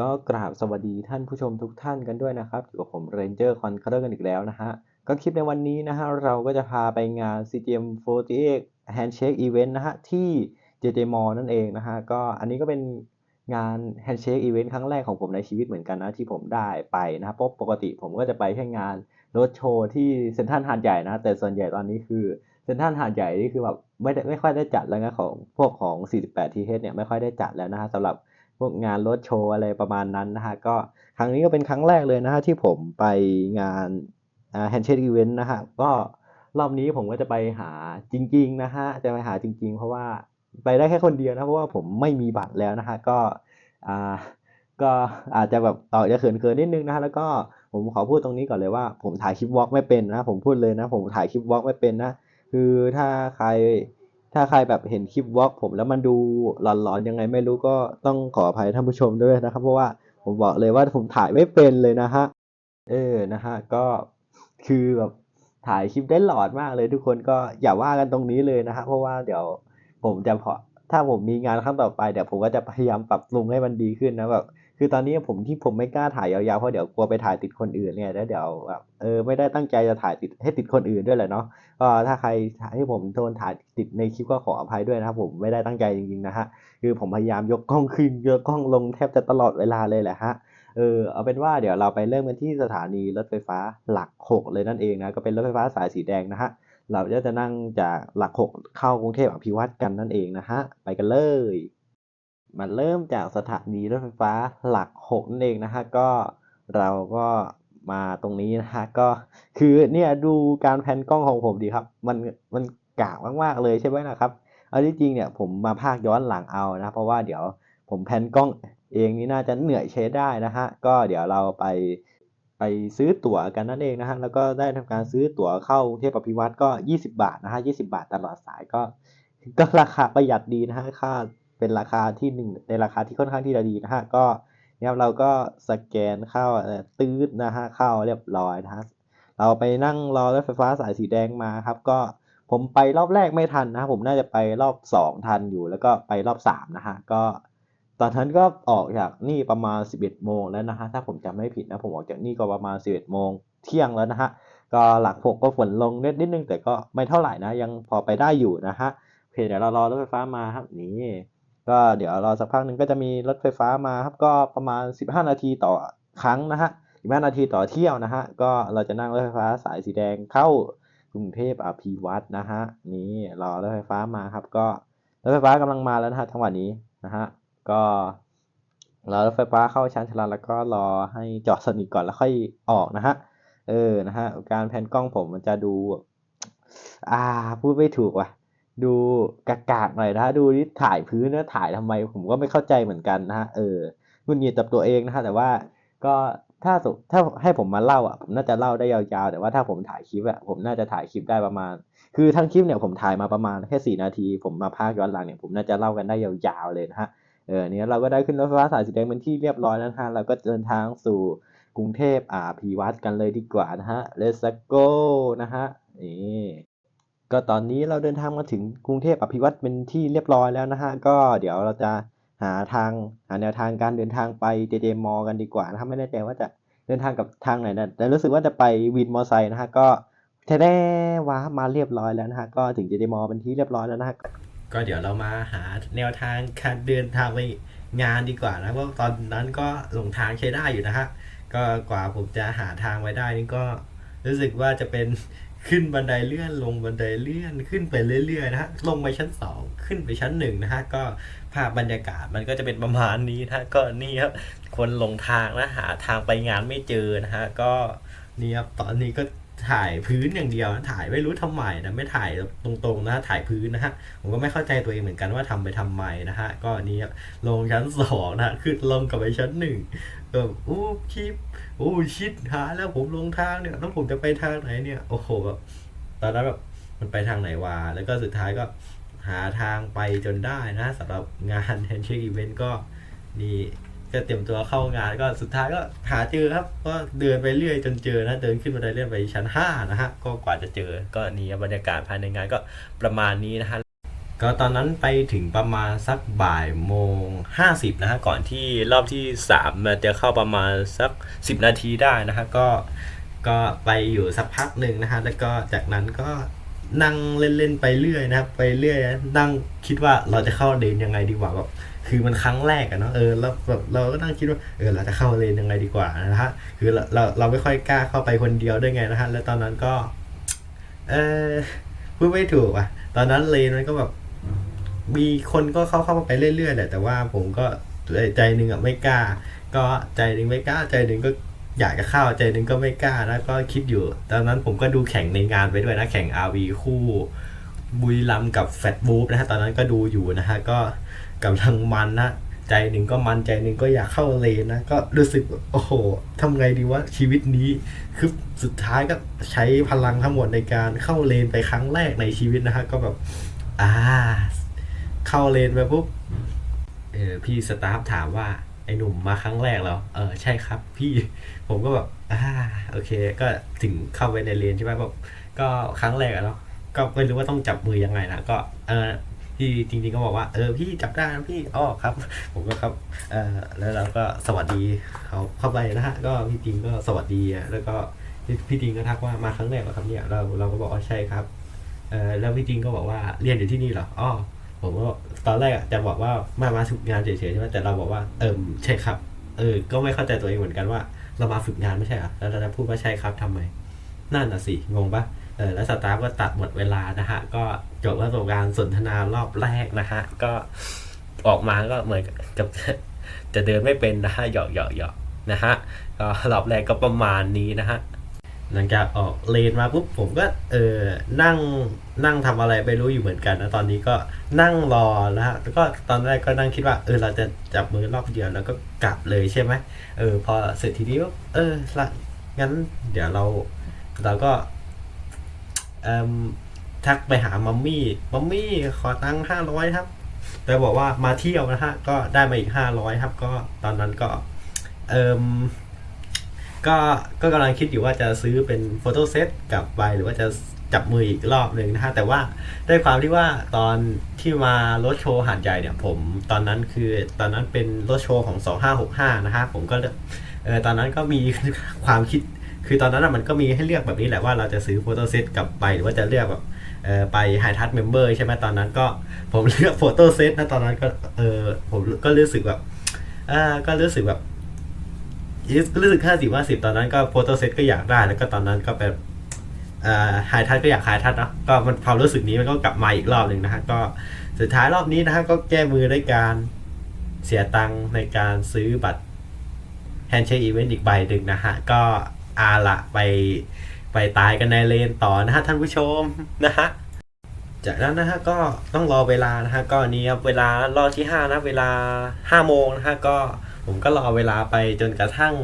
ก็กราบสวัสดีท่านผู้ชมทุกท่านกันด้วยนะครับอยู่กับผม Ranger Conqueror กันอีกแล้วนะฮะ ก็คลิปในวันนี้นะฮะ เราก็จะพาไปงาน CGM 48 Handshake Event นะฮะ ที่ JJ Mall นั่นเองนะฮะ ก็อันนี้ก็เป็นงาน Handshake Event ครั้งแรกของผมในชีวิตเหมือนกันนะ ที่ผมได้ไปนะครับเพราะปกติผมก็จะไปแค่งานรถโชว์ที่เซ็นทรัลหาดใหญ่นะ แต่ส่วนใหญ่ตอนนี้คือเซ็นทรัลหาดใหญ่นี่คือแบบไม่ได้ไม่ค่อยได้จัดแล้วนะของพวกของ 48 TH เนี่ยไม่ค่อยได้จัดแล้วนะฮะสำหรับ พวกงานรถโชว์อะไรประมาณนั้นนะฮะก็ครั้งนี้ก็เป็นครั้งแรกเลยนะฮะที่ผมไปงานอ่า Handshake Event นะฮะก็รอบนี้ผมก็จะไปหาจริงๆนะฮะจะไปหาจริง ๆ เพราะว่าไปได้แค่คนเดียวนะเพราะว่าผมไม่มีบัตรแล้วนะฮะก็อ่าก็อาจจะแบบออกจะเขินๆนิดนึงนะฮะแล้วก็ผมขอพูดตรงนี้ก่อนเลยว่าผมถ่ายคลิปวอล์กไม่เป็นนะผมพูดเลยนะ ผมถ่ายคลิปวอล์กไม่เป็นนะคือถ้าใคร ถ้าใครแบบเห็นคลิปวอล์กผมแล้วมันดูหลอนๆยังไงไม่รู้ก็ต้องขออภัยท่านผู้ชมด้วยนะครับ เพราะว่าผมบอกเลยว่าผมถ่ายไม่เป็นเลยนะฮะ เออ นะฮะ ก็คือแบบถ่ายคลิปได้หลอนมากเลยทุกคนก็อย่าว่ากันตรงนี้เลยนะฮะ เพราะว่าเดี๋ยวผมจะพอถ้าผมมีงานครั้งต่อไปเดี๋ยวผมก็จะพยายามปรับปรุงให้มันดีขึ้นนะแบบ คือตอนนี้ผมที่ผมไม่กล้าถ่ายยาวๆเพราะเดี๋ยวกลัวไปถ่ายติดคนอื่นเนี่ยแล้วเดี๋ยวแบบเออไม่ได้ตั้งใจจะถ่ายติดให้ติดคนอื่นด้วยแหละเนาะก็ถ้าใครให้ผมโดนถ่ายติดในคลิปก็ขออภัยด้วยนะครับผมไม่ได้ตั้งใจจริงๆนะฮะคือผมพยายามยกกล้องขึ้นยกกล้องลงแทบจะตลอดเวลาเลยแหละฮะเออเอาเป็นว่าเดี๋ยวเราไปเริ่มกันที่สถานีรถไฟฟ้าหลักหกเลยนั่นเองนะก็เป็นรถไฟฟ้าสายสีแดงนะฮะเราจะจะนั่งจากหลักหกเข้ากรุงเทพอภิวัตกันนั่นเองนะฮะไปกันเลย มาเริ่มจากสถานีรถไฟฟ้าหลักหกนั่นเองนะฮะก็เราก็มาตรงนี้นะฮะก็คือเนี่ยดูการแพนกล้องของผมดีครับ มันมันกากมากๆเลยใช่ไหมนะครับเอาที่จริงเนี่ยผมมาภาคย้อนหลังเอานะ เพราะว่าเดี๋ยวผมแพนกล้องเองนี่น่าจะเหนื่อยใช้ได้นะฮะก็เดี๋ยวเราไปไปซื้อตั๋วกันนั่นเองนะฮะแล้วก็ได้ทำการซื้อตั๋วเข้าเทพอภิวัตรก็ 20 บาทนะฮะ20 บาทตลอดสายก็ ก็ราคาประหยัดดีนะฮะค่า เป็นราคาที่หนึ่งในราคาที่ค่อนข้างที่จะดีนะฮะก็เนี่ยเราก็สแกนเข้าตื้ดนะฮะเข้าเรียบร้อยนะฮะเราไปนั่งรอรถไฟฟ้าสายสีแดงมาครับ ก็ผมไปรอบแรกไม่ทันนะผมน่าจะไปรอบสองทันอยู่ แล้วก็ไปรอบสามนะฮะก็ตอนนั้นก็ออกจากนี่ประมาณ 11 โมงแล้วนะฮะถ้าผมจำไม่ผิดนะผมออกจากนี่ก็ประมาณ 11 โมงเที่ยงแล้วนะฮะก็หลักหกก็ฝนลงนิดนิดนึงแต่ก็ไม่เท่าไหร่นะยังพอไปได้อยู่นะฮะโอเคเดี๋ยวเรารอรถไฟฟ้ามาครับนี่ ก็เดี๋ยวรอสักพักหนึ่งก็จะมีรถไฟฟ้ามาครับก็ประมาณ 15 นาทีต่อครั้งนะฮะ15 นาทีต่อเที่ยวนะฮะก็เราจะนั่งรถไฟฟ้าสายสีแดงเข้ากรุงเทพอภิวัตนะฮะนี่รอรถไฟฟ้ามาครับ ก็รถไฟฟ้ากำลังมาแล้วนะฮะทั้งวันนี้นะฮะก็รอรถไฟฟ้าเข้าชานชาลาแล้วก็รอให้จอดสนิทก่อนแล้วค่อยออกนะฮะเออนะฮะการแพนกล้องผมมันจะดู อ่าพูดไม่ถูกว่ะ ดูกากๆหน่อยนะดูนี่ถ่ายพื้นนะถ่ายทำไม ผมก็ไม่เข้าใจเหมือนกันนะฮะเออหงุนหงิดกับตัวเองนะฮะแต่ว่าก็ถ้าสมถ้าให้ผมมาเล่าอะผมน่าจะเล่าได้ยาวๆ แต่ว่าถ้าผมถ่ายคลิปอะผมน่าจะถ่ายคลิปได้ประมาณ คือทั้งคลิปเนี่ยผมถ่ายมาประมาณแค่สี่นาที ผมมาพากย้อนหลังเนี่ยผมน่าจะเล่ากันได้ยาวๆเลยนะฮะเออเนี่ยเราก็ได้ขึ้นรถไฟฟ้าสายสีแดงเป็นที่เรียบร้อยแล้วฮะเราก็เดินทางสู่กรุงเทพอ่าพีวัดกันเลยดีกว่านะฮะ let's go นะฮะนี่ ก็ตอนนี้เราเดินทางมาถึงกรุงเทพอภิวัตรเป็นที่เรียบร้อยแล้วนะฮะ ก็เดี๋ยวเราจะหาทางหาแนวทางการเดินทางไปเจเจมอกันดีกว่านะครับไม่แน่ใจว่าจะเดินทางกับทางไหนนะแต่รู้สึกว่าจะไปวินมอไซค์นะฮะก็แท้ได้ว้ามาเรียบร้อยแล้วนะฮะก็ถึงเจเจมอเป็นที่เรียบร้อยแล้วนะฮะก็เดี๋ยวเรามาหาแนวทางการเดินทางไปงานดีกว่านะเพราะตอนนั้นก็หลงทางใช้ได้อยู่นะฮะก็กว่าผมจะหาทางไว้ได้นี่ก็รู้สึกว่าจะเป็น ขึ้นบันไดเลื่อนลงบันไดเลื่อนขึ้นไปเรื่อยๆนะฮะลงไปชั้นสองขึ้นไปชั้นหนึ่งนะฮะก็ภาพบรรยากาศมันก็จะเป็นประมาณนี้นะฮะก็นี่ครับคนหลงทางนะหาทางไปงานไม่เจอนะฮะก็นี่ครับตอนนี้ก็ ถ่ายพื้นอย่างเดียวนะถ่ายไม่รู้ทำไมนะไม่ถ่ายตรงๆนะถ่ายพื้นนะฮะผมก็ไม่เข้าใจตัวเองเหมือนกันว่าทำไปทำไมนะฮะก็นี่ครับลงชั้นสองนะขึ้นลงกลับไปชั้นหนึ่งแบบโอ้คลิปโอ้ชิดหาแล้วผมลงทางเนี่ยแล้วผมจะไปทางไหนเนี่ยโอ้โหแบบตอนนั้นแบบมันไปทางไหนวะแล้วก็สุดท้ายก็หาทางไปจนได้นะสำหรับงาน Handshake Event ก็นี่ ก็เตรียมตัวเข้างานก็สุดท้ายก็หาเจอครับ ก็เดินไปเรื่อยจนเจอนะเดินขึ้นบันไดเลื่อนไปชั้น5นะฮะก็กว่าจะเจอก็นี่บรรยากาศภายในงานก็ประมาณนี้นะฮะก็ตอนนั้นไปถึงประมาณสักบ่ายโมงห้าสิบนะฮะก่อนที่รอบที่สามมันจะเข้าประมาณสักสิบนาทีได้นะฮะก็ก็ไปอยู่สักพักหนึ่งนะฮะแล้วก็จากนั้นก็นั่งเล่นๆไปเรื่อยนะครับไปเรื่อยนั่งคิดว่าเราจะเข้าเลนยังไงดีกว่าแบบ คือมันครั้งแรกอะเนาะเออแล้วแบบเราก็นั่งคิดว่าเออเราจะเข้าเลนยังไงดีกว่านะฮะคือเราเราเราไม่ค่อยกล้าเข้าไปคนเดียวด้วยไงนะฮะแล้วตอนนั้นก็ เออพูดไม่ถูกอะ ตอนนั้นเลนมันก็แบบมีคนก็เข้าเข้ามาไปเรื่อยๆแหละแต่ว่าผมก็ใจหนึ่งอะไม่กล้า ก็ใจหนึ่งไม่กล้า ใจหนึ่งก็อยากจะเข้าใจหนึ่งก็ไม่กล้าแล้วก็คิดอยู่ ตอนนั้นผมก็ดูแข่งในงานไปด้วยนะแข่ง RV คู่บุรีรัมย์กับแฟตบูฟนะฮะตอนนั้นก็ดูอยู่นะฮะก็ กำลังมันนะใจหนึ่งก็มันใจหนึ่งก็อยากเข้าเลนนะก็รู้สึกโอ้โหทำไงดีวะชีวิตนี้คือสุดท้ายก็ใช้พลังทั้งหมดในการเข้าเลนไปครั้งแรกในชีวิตนะฮะก็แบบอ่าเข้าเลนไปปุ๊บเออพี่สตาฟถามว่าไอ้หนุ่มมาครั้งแรกแล้วเออใช่ครับ พี่ผมก็แบบอ่าโอเค ก็ถึงเข้าไปในเลนใช่ไหมแบบก็ครั้งแรกอะเนาะก็ไม่รู้ว่าต้องจับมือยังไงนะก็เออ พี่จริงๆก็บอกว่าเออพี่จับได้นะพี่อ๋อครับ ผมก็ครับเออแล้วเราก็สวัสดีเขาเข้าไปนะฮะก็พี่จิงก็สวัสดีแล้วก็พี่จิงก็ทักว่ามาครั้งแรกเหรอครับเนี่ยเราเราก็บอกว่าใช่ครับเออแล้วพี่จิงก็บอกว่าเรียนอยู่ที่นี่เหรออ๋อผมก็ตอนแรกจะบอกว่ามามาฝึกงานเฉยๆใช่ไหมแต่เราบอกว่าเออใช่ครับ เออ ก็ไม่เข้าใจตัวเองเหมือนกันว่า เรามาฝึกงานไม่ใช่เหรอแล้วเราจะพูดว่าใช่ครับทำไมนั่นน่ะสิงงปะ เออแล้วสตาฟก็ตัดหมดเวลานะฮะ ก็จบประสบการณ์สนทนารอบแรกนะฮะ ก็ออกมาก็เหมือนกับจะเดินไม่เป็นนะฮะหยอกหยอกหยอกนะฮะก็รอบแรกก็ประมาณนี้นะฮะหลังจากออกเลนมาปุ๊บผมก็เออนั่งนั่งทำอะไรไม่รู้อยู่เหมือนกันนะตอนนี้ก็นั่งรอแล้วฮะแล้วก็ตอนแรกก็นั่งคิดว่าเออเราจะจับมือรอบเดียวแล้วก็กลับเลยใช่ไหมเออพอเสร็จทีนี้ปุ๊บเออละงั้นเดี๋ยวเราเราก็ ทักไปหามัมมี่มัมมี่ขอตังค์ห้าร้อยครับแต่บอกว่ามาเที่ยวนะฮะก็ได้มาอีกห้าร้อยครับ ก็ตอนนั้นก็เอมก็ก็กำลังคิดอยู่ว่าจะซื้อเป็นโฟโต้เซตกลับไปหรือว่าจะจับมืออีกรอบหนึ่งนะฮะแต่ว่าด้วยความที่ว่าตอนที่มารถโชว์หาดใหญ่เนี่ยผมตอนนั้นคือตอนนั้นเป็นรถโชว์ของ 2565 นะฮะผมก็เออตอนนั้นก็มีความคิด คือตอนนั้นนะมันก็มีให้เลือกแบบนี้แหละว่าเราจะซื้อโฟโต้เซตกลับไปหรือว่าจะเลือกแบบไปไฮทัชเมมเบอร์ใช่ไหมตอนนั้นก็ผมเลือกโฟโต้เซตนะตอนนั้นก็เออผมก็รู้สึกแบบอ่าก็รู้สึกแบบรู้สึกห้าสิบว่าสิบตอนนั้นก็โฟโต้เซตก็อยากได้แล้วก็ตอนนั้นก็แบบอ่าไฮทัชก็อยากไฮทัชเนาะก็มันความรู้สึกนี้มันก็กลับมาอีกรอบหนึ่งนะฮะก็สุดท้ายรอบนี้นะฮะก็แก้มือด้วยการเสียตังค์ในการซื้อบัตรแฮนด์เชคอีเวนต์อีกใบหนึ่งนะฮะก็ อาละไปไปตายกันในเลนต่อนะฮะท่านผู้ชมนะฮะจากนั้นนะฮะก็ต้องรอเวลานะฮะก็นี้ครับเวลารอบที่ห้านะเวลาห้าโมงนะฮะก็ผมก็รอเวลาไปจนกระทั่ง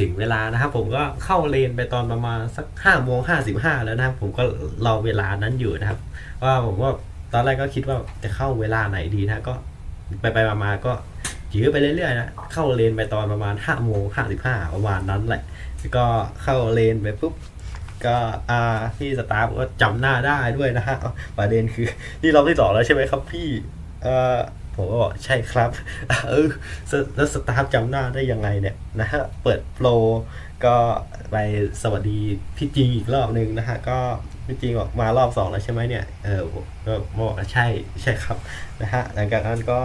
ถึงเวลานะครับผมก็เข้าเลนไปตอนประมาณสักห้าโมงห้าสิบห้าแล้วนะครับ ผมก็รอเวลานั้นอยู่นะครับ ว่าผมก็ตอนแรกก็คิดว่าจะเข้าเวลาไหนดีนะก็ไปไปๆมาก็ ยื้อไปเรื่อยๆนะเข้าเลนไปตอนประมาณห้าโมงห้าสิบห้าประมาณนั้นแหละก็เข้าเลนไปปุ๊บก็อ่าพี่สตาฟก็จำหน้าได้ด้วยนะฮะประเด็นคือ นี่รอบที่สองแล้วใช่ไหมครับพี่เออผมก็บอกใช่ครับเออสแล้วสตาฟจำหน้าได้ยังไงเนี่ยนะฮะเปิดโปรก็ไปสวัสดีพี่จริงอีกรอบนึงนะฮะก็พี่จริงบอกมารอบสองแล้วใช่ไหมเนี่ยเออผมก็บอกว่าใช่ใช่ครับนะฮะหลังจากนั้นก็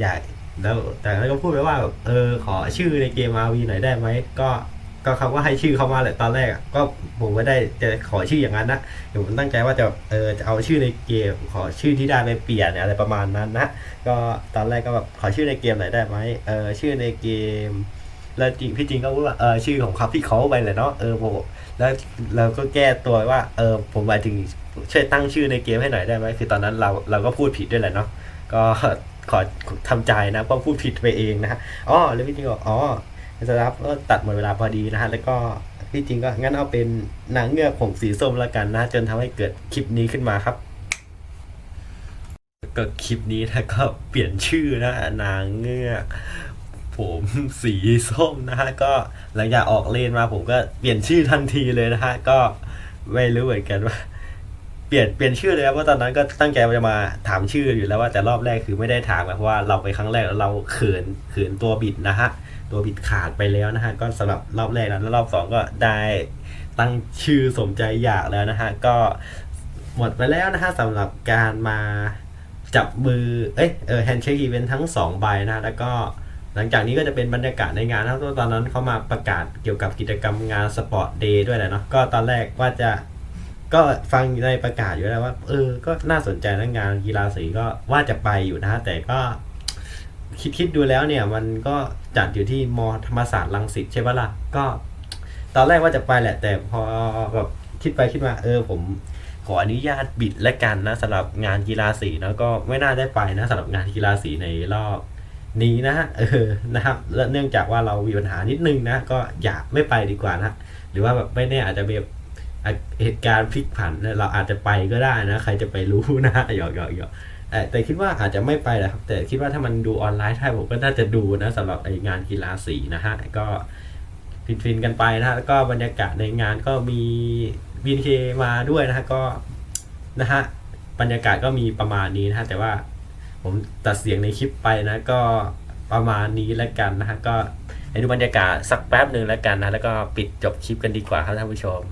อยาก แล้วแต่นั้นก็พูดไปว่าแบบเออขอชื่อในเกม RV หน่อยได้ไหมก็ก็เขาก็ให้ชื่อเขามาแหละตอนแรกก็ผมไม่ได้จะขอชื่ออย่างนั้นนะเดี๋ยวผมตั้งใจว่าจะเออจะเอาชื่อในเกม ขอชื่อที่ได้ไปเปลี่ยนอะไรประมาณนั้นนะก็ตอนแรกก็แบบขอชื่อในเกมหน่อยได้ไหมเออชื่อในเกม แล้วจริงพี่จริงก็พูดว่าเออชื่อของเขาพี่เขาไปเลยเนาะเออผมแล้วเราก็แก้ตัวว่าเออผมหมายถึงช่วยตั้งชื่อในเกมให้หน่อยได้ไหมคือตอนนั้นเราเราก็พูดผิดด้วยแหละเนาะก็ ขอทำใจนะเพราะพูดผิดไปเองนะฮะอ๋อแล้วพี่จริงบอกอ๋อสตาฟก็ตัดหมดเวลาพอดีนะฮะแล้วก็ที่จริงก็งั้นเอาเป็นนางเงือกผมสีส้มแล้วกันนะจนทำให้เกิดคลิปนี้ขึ้นมาครับก็คลิปนี้นะก็เปลี่ยนชื่อนะนางเงือกผมสีส้มนะฮะก็หลังจากออกเลนมาผมก็เปลี่ยนชื่อทันทีเลยนะฮะก็ไม่รู้เหมือนกันว่า ปลี่ยนเปลี่ยนชื่อเลยครับเพราะตอนนั้นก็ตั้งใจจะมาถามชื่ออยู่แล้วว่าแต่รอบแรกคือไม่ได้ถามเพราะว่าเราไปครั้งแรกแล้วเราเขินเขินตัวบิดนะฮะตัวบิดขาดไปแล้วนะฮะก็สำหรับรอบแรกแล้วรอบสองก็ได้ตั้งชื่อสมใจอยากแล้วนะฮะก็หมดไปแล้วนะฮะสำหรับการมาจับมือเอ้ยเออแฮนด์เชคอีเวนต์ทั้งสองใบนะแล้วก็หลังจากนี้ก็จะเป็นบรรยากาศในงานนะเพราะตอนนั้นเขามาประกาศเกี่ยวกับกิจกรรมงานสปอร์ตเดย์ด้วยแหละเนาะก็ตอนแรกว่าจะ ก็ฟังในประกาศอยู่แล้วว่า เออ ก็น่าสนใจนะงานกีฬาสีก็ว่าจะไปอยู่นะ แต่ก็คิดคิดดูแล้วเนี่ย มันก็จัดอยู่ที่มธรรมศาสตร์รังสิตใช่ปะล่ะก็ ตอนแรกว่าจะไปแหละ แต่พอแบบคิดไปคิดมาเออผมขออนุญาตบิดและกันนะสำหรับงานกีฬาสีนะก็ไม่น่าได้ไปนะสำหรับงานกีฬาสีในรอบนี้นะเออนะครับและเนื่องจากว่าเรามีปัญหานิดนึงนะก็อย่าไม่ไปดีกว่านะหรือว่าแบบไม่แน่อาจจะแบบ เหตุการณ์พลิกผันเราอาจจะไปก็ได้นะ ใครจะไปรู้นะหยอกหยอกหยอกแต่คิดว่าอาจจะไม่ไปแหละครับ แต่คิดว่าถ้ามันดูออนไลน์ได้ผมก็น่าจะดูนะสำหรับไองานกีฬาสีนะฮะก็ฟินๆกันไปนะฮะแล้วก็บรรยากาศในงานก็มีบีนเคมาด้วยนะฮะก็นะฮะบรรยากาศก็มีประมาณนี้นะฮะแต่ว่าผมตัดเสียงในคลิปไปนะก็ประมาณนี้แล้วกันนะฮะก็ให้ดูบรรยากาศสักแป๊บหนึ่งแล้วกันนะแล้วก็ปิดจบคลิปกันดีกว่าครับท่านผู้ชม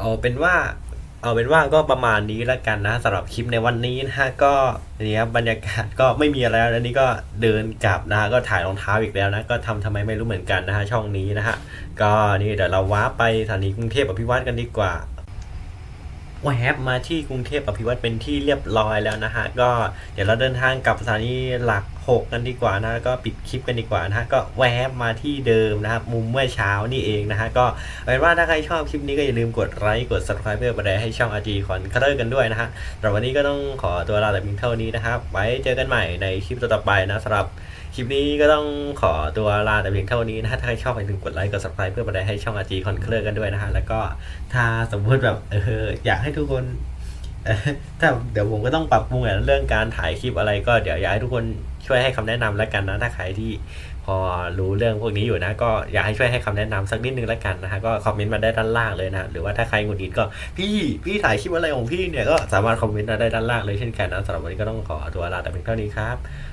เอาเป็นว่า เอาเป็นว่าก็ประมาณนี้แล้วกันนะสำหรับคลิปในวันนี้นะฮะก็นี่ครับบรรยากาศก็ไม่มีอะไรแล้วนี่ก็เดินกลับนะฮะก็ถ่ายรองเท้าอีกแล้วนะก็ทำทำไมไม่รู้เหมือนกันนะฮะช่องนี้นะฮะก็นี่เดี๋ยวเราว้าไปสถานีกรุงเทพอภิวัตกันดีกว่า แวบมาที่กรุงเทพอภิวัตเป็นที่เรียบร้อยแล้วนะฮะ ก็เดี๋ยวเราเดินทางกลับสถานีหลัก 6 กันดีกว่านะก็ปิดคลิปกันดีกว่านะฮะก็แวบมาที่เดิมนะครับมุมเมื่อเช้านี่เองนะฮะก็เป็นว่าถ้าใครชอบคลิปนี้ก็อย่าลืมกดไลค์กด subscribe เพื่อประเดให้ช่อง RG คอนคัตเตอร์กันด้วยนะฮะสำหรับวันนี้ก็ต้องขอตัวลาแต่เพียงเท่านี้นะครับไว้เจอกันใหม่ในคลิปต่อไปนะสำหรับ ลิปนี้ก็ต้องขอตัวลาแต่เพียงเท่านี้นะถ้าใครชอบอย่าลืมกดไลค์กด subscribe เพื่อประเดให้ช่อง RG คอนคัตเตอร์กันด้วยนะฮะแล้วก็ถ้าสมมติแบบเอออยากให้ทุกคนถ้าเดี๋ยวผมก็ต้องปรับปรุงเรื่องการถ่ายคลิปอะไรก็เดี๋ยวอยากให้ทุกคนช่วยให้คำแนะนำแล้วกันนะถ้าใครที่พอรู้เรื่องพวกนี้อยู่นะ ก็อยากให้ช่วยให้คำแนะนำสักนิดนึงแล้วกันนะฮะก็คอมเมนต์มาได้ด้านล่างเลยนะหรือว่าถ้าใครหงุดหงิดก็พี่พี่ถ่ายคลิปอะไรของพี่เนี่ยก็สามารถคอมเมนต์มาได้ด้านล่างเลยเช่นกันนะสำหรับวันนี้ก็ต้องขอตัวลาแต่เพียงเท่านี้ครับ